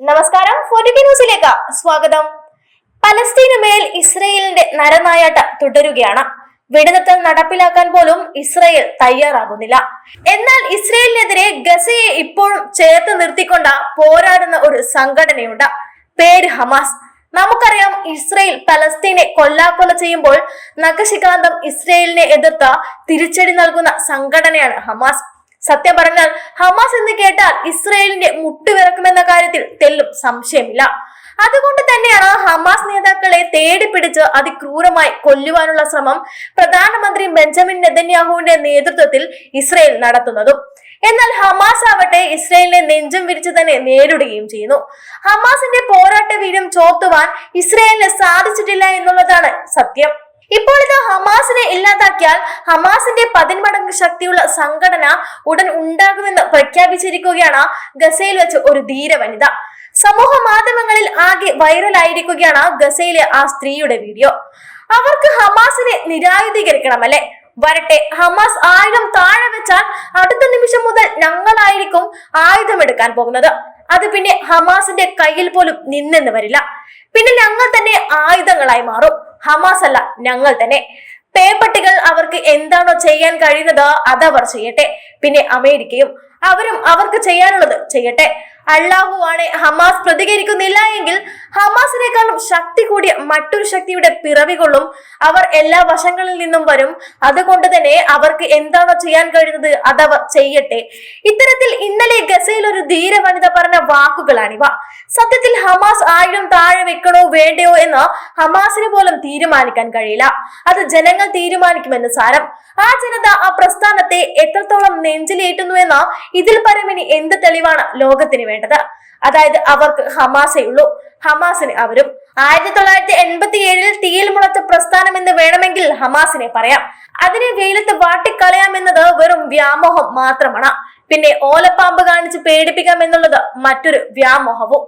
നമസ്കാരം ഫോർട്ടി ന്യൂസിലേക്ക് സ്വാഗതം. പലസ്തീന് മേൽ ഇസ്രയേലിന്റെ നരനായാട്ട തുടരുകയാണ്. വെടിനിർത്തൽ നടപ്പിലാക്കാൻ പോലും ഇസ്രയേൽ തയ്യാറാകുന്നില്ല. എന്നാൽ ഇസ്രയേലിനെതിരെ ഗസയെ ഇപ്പോഴും ചേർത്ത് നിർത്തിക്കൊണ്ട് പോരാടുന്ന ഒരു സംഘടനയുണ്ട്. പേര് ഹമാസ്. നമുക്കറിയാം ഇസ്രയേൽ പലസ്തീനെ കൊല്ലാക്കൊല ചെയ്യുമ്പോൾ നഖശികാന്തം ഇസ്രയേലിനെ എതിർത്ത് തിരിച്ചടി നൽകുന്ന സംഘടനയാണ് ഹമാസ്. സത്യം പറഞ്ഞാൽ ഹമാസ് എന്ന് കേട്ടാൽ ഇസ്രയേലിന്റെ മുട്ടുവിറക്കുമെന്ന കാര്യത്തിൽ തെല്ലും സംശയമില്ല. അതുകൊണ്ട് തന്നെയാണ് ഹമാസ് നേതാക്കളെ തേടിപ്പിടിച്ച് അതിക്രൂരമായി കൊല്ലുവാനുള്ള ശ്രമം പ്രധാനമന്ത്രി ബെഞ്ചമിൻ നെതന്യാഹുവിന്റെ നേതൃത്വത്തിൽ ഇസ്രയേൽ നടത്തുന്നതും. എന്നാൽ ഹമാസ് ആവട്ടെ ഇസ്രയേലിനെ നെഞ്ചും വിരിച്ചു തന്നെ നേരിടുകയും ചെയ്യുന്നു. ഹമാസിന്റെ പോരാട്ട വീര്യം ചോർത്തുവാൻ ഇസ്രയേലിന് സാധിച്ചിട്ടില്ല എന്നുള്ളതാണ് സത്യം. ഇപ്പോൾ ഇത് ഹമാസിനെ ഇല്ലാതാക്കിയാൽ ഹമാസിന്റെ പതിന്മടങ്ങ് ശക്തിയുള്ള സംഘടന ഉടൻ ഉണ്ടാകുമെന്ന് പ്രഖ്യാപിച്ചിരിക്കുകയാണ് ഗസയിൽ വെച്ച് ഒരു ധീര വനിത. സമൂഹ മാധ്യമങ്ങളിൽ ആകെ വൈറലായിരിക്കുകയാണ് ഗസയിലെ ആ സ്ത്രീയുടെ വീഡിയോ. അവർക്ക് ഹമാസിനെ നിരായുധീകരിക്കണമല്ലേ? വരട്ടെ ഹമാസ് ആയുധം താഴെ വെച്ചാൽ അടുത്ത നിമിഷം മുതൽ ഞങ്ങളായിരിക്കും ആയുധമെടുക്കാൻ പോകുന്നത്. അത് പിന്നെ ഹമാസിന്റെ കയ്യിൽ പോലും നിന്നെന്ന് വരില്ല. പിന്നെ ഞങ്ങൾ തന്നെ ആയുധങ്ങളായി മാറും. ഹമാസ് അല്ല ഞങ്ങൾ തന്നെ. പേപ്പട്ടികൾ അവർക്ക് എന്താണോ ചെയ്യാൻ കഴിയുന്നത് അതവർ ചെയ്യട്ടെ. പിന്നെ അമേരിക്കയും അവരും അവർക്ക് ചെയ്യാനുള്ളത്. ചെയ്യട്ടെ. അള്ളാഹു ആണ് ഹമാസ് പ്രതികരിക്കുന്നില്ല എങ്കിൽ ഹമാസിനേക്കാളും ശക്തി കൂടിയ മറ്റൊരു ശക്തിയുടെ പിറവി കൊള്ളും. അവർ എല്ലാ വശങ്ങളിൽ നിന്നും വരും. അതുകൊണ്ട് തന്നെ അവർക്ക് എന്താണോ ചെയ്യാൻ കഴിയുന്നത് അതവർ ചെയ്യട്ടെ. ഇത്തരത്തിൽ ഇന്നലെ ഗസയിൽ ഒരു ധീര വനിത പറഞ്ഞ വാക്കുകളാണിവ. സത്യത്തിൽ ഹമാസ് ആയിരം താഴെ വെക്കണോ വേണ്ടയോ എന്ന് ഹമാസിന് പോലും തീരുമാനിക്കാൻ കഴിയില്ല. അത് ജനങ്ങൾ തീരുമാനിക്കുമെന്ന് സാരം. ആ ജനത ആ പ്രസ്ഥാനത്തെ എത്രത്തോളം നെഞ്ചിലേറ്റുന്നു എന്ന ഇതിൽ പരമിനി എന്ത് തെളിവാണ് ലോകത്തിന് വേണ്ടത്? അതായത് അവർക്ക് ഹമാസേ ഉള്ളൂ. ഹമാസിന് അവരും ആയിരത്തി തൊള്ളായിരത്തി എൺപത്തി ഏഴിൽ തീയിൽ മുളച്ച പ്രസ്ഥാനം എന്ന് വേണമെങ്കിൽ ഹമാസിനെ പറയാം. അതിനെ വെയിലത്ത് വാട്ടിക്കളയാമെന്നത് വെറും വ്യാമോഹം മാത്രമാണ്. പിന്നെ ഓലപ്പാമ്പ് കാണിച്ച് പേടിപ്പിക്കാം എന്നുള്ളത് മറ്റൊരു വ്യാമോഹവും.